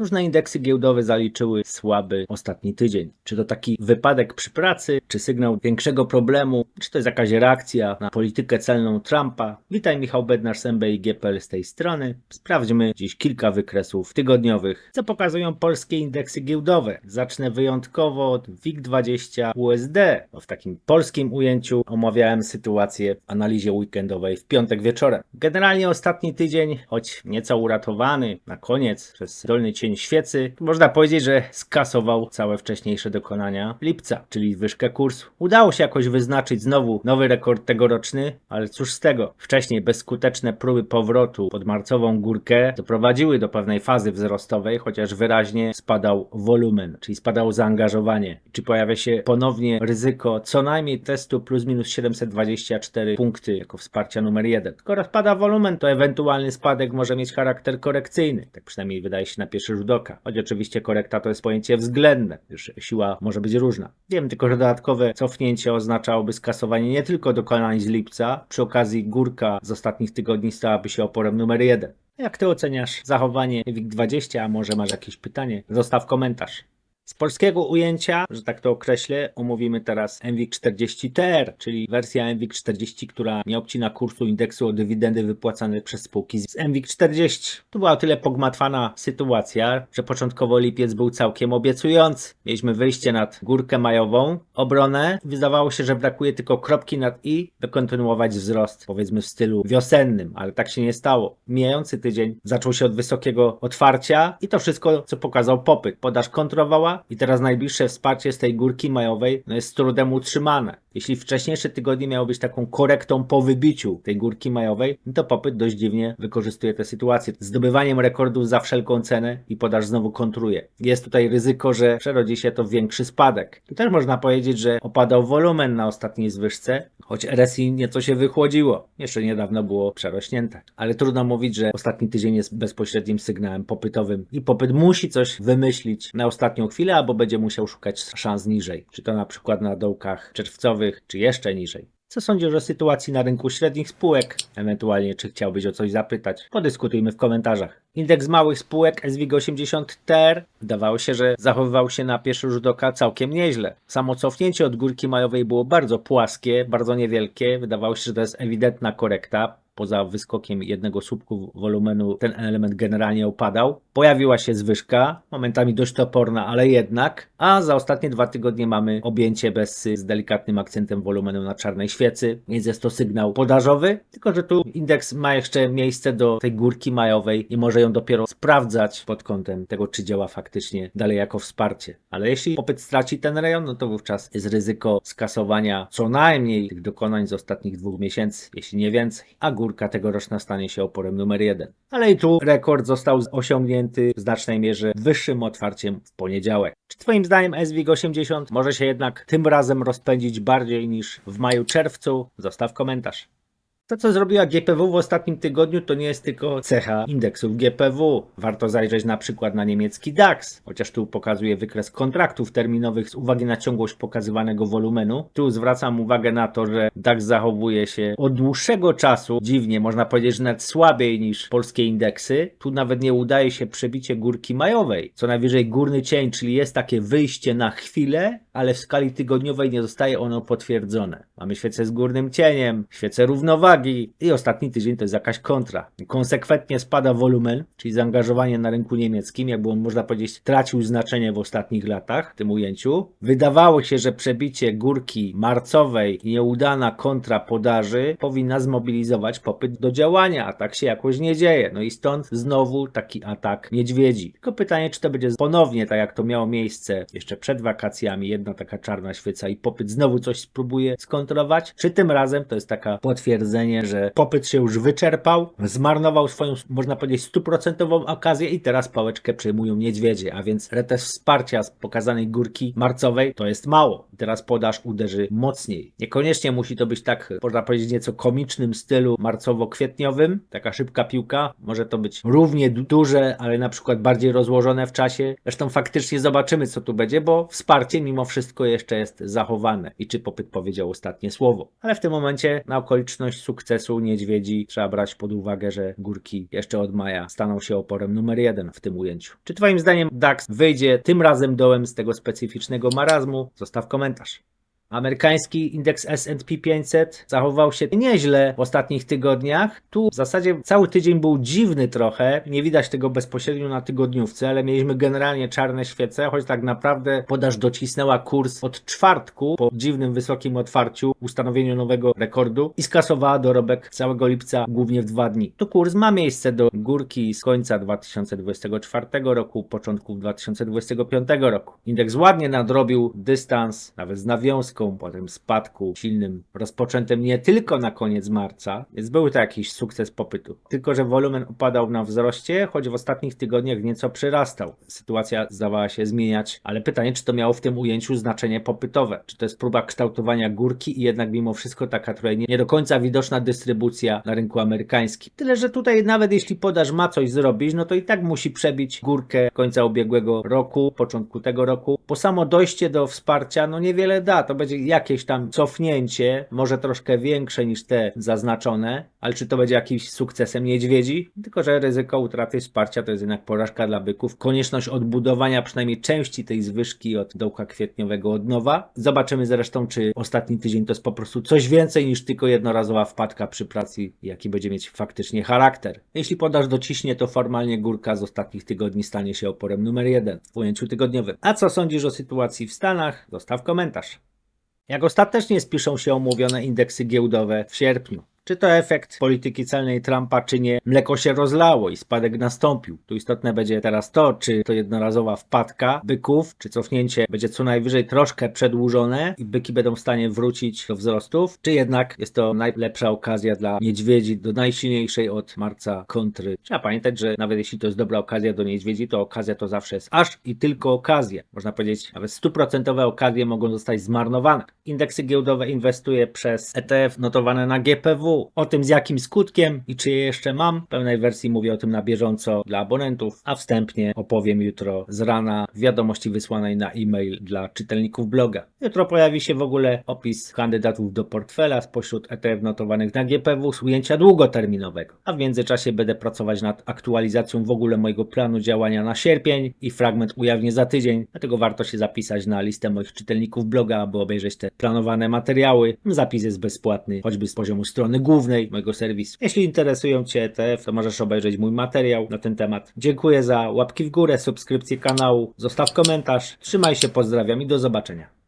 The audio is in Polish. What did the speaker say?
Różne indeksy giełdowe zaliczyły słaby ostatni tydzień. Czy to taki wypadek przy pracy, czy sygnał większego problemu, czy to jest jakaś reakcja na politykę celną Trumpa? Witaj, Michał Bednarz z MBI GPL z tej strony. Sprawdźmy dziś kilka wykresów tygodniowych, co pokazują polskie indeksy giełdowe. Zacznę wyjątkowo od WIG20 USD. No, w takim polskim ujęciu omawiałem sytuację w analizie weekendowej w piątek wieczorem. Generalnie ostatni tydzień, choć nieco uratowany na koniec przez dolny cień świecy, można powiedzieć, że skasował całe wcześniejsze dokonania lipca, czyli wyżkę kursu. Udało się jakoś wyznaczyć znowu nowy rekord tegoroczny, ale cóż z tego? Wcześniej bezskuteczne próby powrotu pod marcową górkę doprowadziły do pewnej fazy wzrostowej, chociaż wyraźnie spadał wolumen, czyli spadało zaangażowanie. Czy pojawia się ponownie ryzyko co najmniej testu plus minus 724 punkty jako wsparcia numer jeden. Skoro spada wolumen, to ewentualny spadek może mieć charakter korekcyjny. Tak przynajmniej wydaje się na pierwszy rzut oka. Choć oczywiście korekta to jest pojęcie względne, gdyż siła może być różna. Wiem tylko, że dodatkowe cofnięcie oznaczałoby skasowanie nie tylko dokonań z lipca, przy okazji górka z ostatnich tygodni stałaby się oporem numer jeden. Jak ty oceniasz zachowanie WIG20, a może masz jakieś pytanie? Zostaw komentarz. Z polskiego ujęcia, że tak to określę, omówimy teraz NWIG40TR, czyli wersja NWIG40, która nie obcina kursu indeksu o dywidendy wypłacane przez spółki z NWIG40. To była o tyle pogmatwana sytuacja, że początkowo lipiec był całkiem obiecujący. Mieliśmy wyjście nad górkę majową, obronę. Wydawało się, że brakuje tylko kropki nad i, by kontynuować wzrost, powiedzmy w stylu wiosennym, ale tak się nie stało. Mijający tydzień zaczął się od wysokiego otwarcia i to wszystko, co pokazał popyt. Podaż kontrowała i teraz najbliższe wsparcie z tej górki majowej no jest z trudem utrzymane. Jeśli wcześniejsze tygodnie miało być taką korektą po wybiciu tej górki majowej, no to popyt dość dziwnie wykorzystuje tę sytuację. Zdobywaniem rekordów za wszelką cenę i podaż znowu kontruje. Jest tutaj ryzyko, że przerodzi się to w większy spadek. Tu też można powiedzieć, że opadał wolumen na ostatniej zwyżce, choć RSI nieco się wychłodziło. Jeszcze niedawno było przerośnięte. Ale trudno mówić, że ostatni tydzień jest bezpośrednim sygnałem popytowym i popyt musi coś wymyślić na ostatnią chwilę, albo będzie musiał szukać szans niżej. Czy to na przykład na dołkach czerwcowych, czy jeszcze niżej. Co sądzisz o sytuacji na rynku średnich spółek? Ewentualnie, czy chciałbyś o coś zapytać? Podyskutujmy w komentarzach. Indeks małych spółek SWIG80TR wydawało się, że zachowywał się na pierwszy rzut oka całkiem nieźle. Samo cofnięcie od górki majowej było bardzo płaskie, bardzo niewielkie. Wydawało się, że to jest ewidentna korekta poza wyskokiem jednego słupku wolumenu ten element generalnie opadał. Pojawiła się zwyżka, momentami dość toporna, ale jednak, a za ostatnie dwa tygodnie mamy objęcie bez z delikatnym akcentem wolumenu na czarnej świecy, więc jest to sygnał podażowy, tylko że tu indeks ma jeszcze miejsce do tej górki majowej i może ją dopiero sprawdzać pod kątem tego, czy działa faktycznie dalej jako wsparcie. Ale jeśli popyt straci ten rejon, no to wówczas jest ryzyko skasowania co najmniej tych dokonań z ostatnich dwóch miesięcy, jeśli nie więcej, a górka tegoroczna stanie się oporem numer jeden. Ale i tu rekord został osiągnięty w znacznej mierze wyższym otwarciem w poniedziałek. Czy Twoim zdaniem SWIG80 może się jednak tym razem rozpędzić bardziej niż w maju-czerwcu? Zostaw komentarz. To, co zrobiła GPW w ostatnim tygodniu, to nie jest tylko cecha indeksów GPW. Warto zajrzeć na przykład na niemiecki DAX, chociaż tu pokazuje wykres kontraktów terminowych z uwagi na ciągłość pokazywanego wolumenu. Tu zwracam uwagę na to, że DAX zachowuje się od dłuższego czasu dziwnie, można powiedzieć, że nawet słabiej niż polskie indeksy. Tu nawet nie udaje się przebicie górki majowej. Co najwyżej górny cień, czyli jest takie wyjście na chwilę, ale w skali tygodniowej nie zostaje ono potwierdzone. Mamy świecę z górnym cieniem, świecę równowagi i ostatni tydzień to jest jakaś kontra. Konsekwentnie spada wolumen, czyli zaangażowanie na rynku niemieckim, jakby on można powiedzieć tracił znaczenie w ostatnich latach w tym ujęciu. Wydawało się, że przebicie górki marcowej nieudana kontra podaży powinna zmobilizować popyt do działania, a tak się jakoś nie dzieje. No i stąd znowu taki atak niedźwiedzi. Tylko pytanie, czy to będzie ponownie tak jak to miało miejsce jeszcze przed wakacjami, jedna taka czarna świeca i popyt znowu coś spróbuje skontrolować, czy tym razem to jest taka potwierdzenie, że popyt się już wyczerpał, zmarnował swoją, można powiedzieć, stuprocentową okazję i teraz pałeczkę przejmują niedźwiedzie, a więc retest wsparcia z pokazanej górki marcowej to jest mało. Teraz podaż uderzy mocniej. Niekoniecznie musi to być tak, można powiedzieć, nieco komicznym stylu marcowo-kwietniowym, taka szybka piłka. Może to być równie du- duże, ale na przykład bardziej rozłożone w czasie. Zresztą faktycznie zobaczymy, co tu będzie, bo wsparcie mimo wszystko jeszcze jest zachowane i czy popyt powiedział ostatnie słowo. Ale w tym momencie na okoliczność sukcesu niedźwiedzi trzeba brać pod uwagę, że górki jeszcze od maja staną się oporem numer jeden w tym ujęciu. Czy Twoim zdaniem DAX wyjdzie tym razem dołem z tego specyficznego marazmu? Zostaw komentarz. Amerykański indeks S&P 500 zachował się nieźle w ostatnich tygodniach. Tu w zasadzie cały tydzień był dziwny trochę. Nie widać tego bezpośrednio na tygodniówce, ale mieliśmy generalnie czarne świece, choć tak naprawdę podaż docisnęła kurs od czwartku po dziwnym wysokim otwarciu, ustanowieniu nowego rekordu i skasowała dorobek całego lipca głównie w dwa dni. Tu kurs ma miejsce do górki z końca 2024 roku, początku 2025 roku. Indeks ładnie nadrobił dystans, nawet z nawiązką, potem spadku silnym, rozpoczętym nie tylko na koniec marca, więc był to jakiś sukces popytu. Tylko, że wolumen upadał na wzroście, choć w ostatnich tygodniach nieco przyrastał. Sytuacja zdawała się zmieniać, ale pytanie, czy to miało w tym ujęciu znaczenie popytowe? Czy to jest próba kształtowania górki i jednak mimo wszystko taka trochę nie do końca widoczna dystrybucja na rynku amerykańskim? Tyle, że tutaj nawet jeśli podaż ma coś zrobić, no to i tak musi przebić górkę końca ubiegłego roku, początku tego roku, bo samo dojście do wsparcia no niewiele da. To będzie jakieś tam cofnięcie, może troszkę większe niż te zaznaczone, ale czy to będzie jakimś sukcesem niedźwiedzi? Tylko, że ryzyko utraty wsparcia to jest jednak porażka dla byków. Konieczność odbudowania przynajmniej części tej zwyżki od dołka kwietniowego od nowa. Zobaczymy zresztą, czy ostatni tydzień to jest po prostu coś więcej niż tylko jednorazowa wpadka przy pracy, jaki będzie mieć faktycznie charakter. Jeśli podaż dociśnie, to formalnie górka z ostatnich tygodni stanie się oporem numer jeden w ujęciu tygodniowym. A co sądzisz o sytuacji w Stanach? Zostaw komentarz. Jak ostatecznie spiszą się omówione indeksy giełdowe w sierpniu? Czy to efekt polityki celnej Trumpa, czy nie? Mleko się rozlało i spadek nastąpił. Tu istotne będzie teraz to, czy to jednorazowa wpadka byków, czy cofnięcie będzie co najwyżej troszkę przedłużone i byki będą w stanie wrócić do wzrostów, czy jednak jest to najlepsza okazja dla niedźwiedzi do najsilniejszej od marca kontry. Trzeba pamiętać, że nawet jeśli to jest dobra okazja do niedźwiedzi, to okazja to zawsze jest aż i tylko okazja. Można powiedzieć, nawet stuprocentowe okazje mogą zostać zmarnowane. Indeksy giełdowe inwestuje przez ETF notowane na GPW. O tym z jakim skutkiem i czy je jeszcze mam, w pełnej wersji mówię o tym na bieżąco dla abonentów, a wstępnie opowiem jutro z rana w wiadomości wysłanej na e-mail dla czytelników bloga. Jutro pojawi się w ogóle opis kandydatów do portfela spośród ETF notowanych na GPW z ujęcia długoterminowego. A w międzyczasie będę pracować nad aktualizacją w ogóle mojego planu działania na sierpień i fragment ujawnię za tydzień, dlatego warto się zapisać na listę moich czytelników bloga, aby obejrzeć te planowane materiały. Zapis jest bezpłatny, choćby z poziomu strony głównej mojego serwisu. Jeśli interesują Cię ETF, to możesz obejrzeć mój materiał na ten temat. Dziękuję za łapki w górę, subskrypcję kanału, zostaw komentarz, trzymaj się, pozdrawiam i do zobaczenia.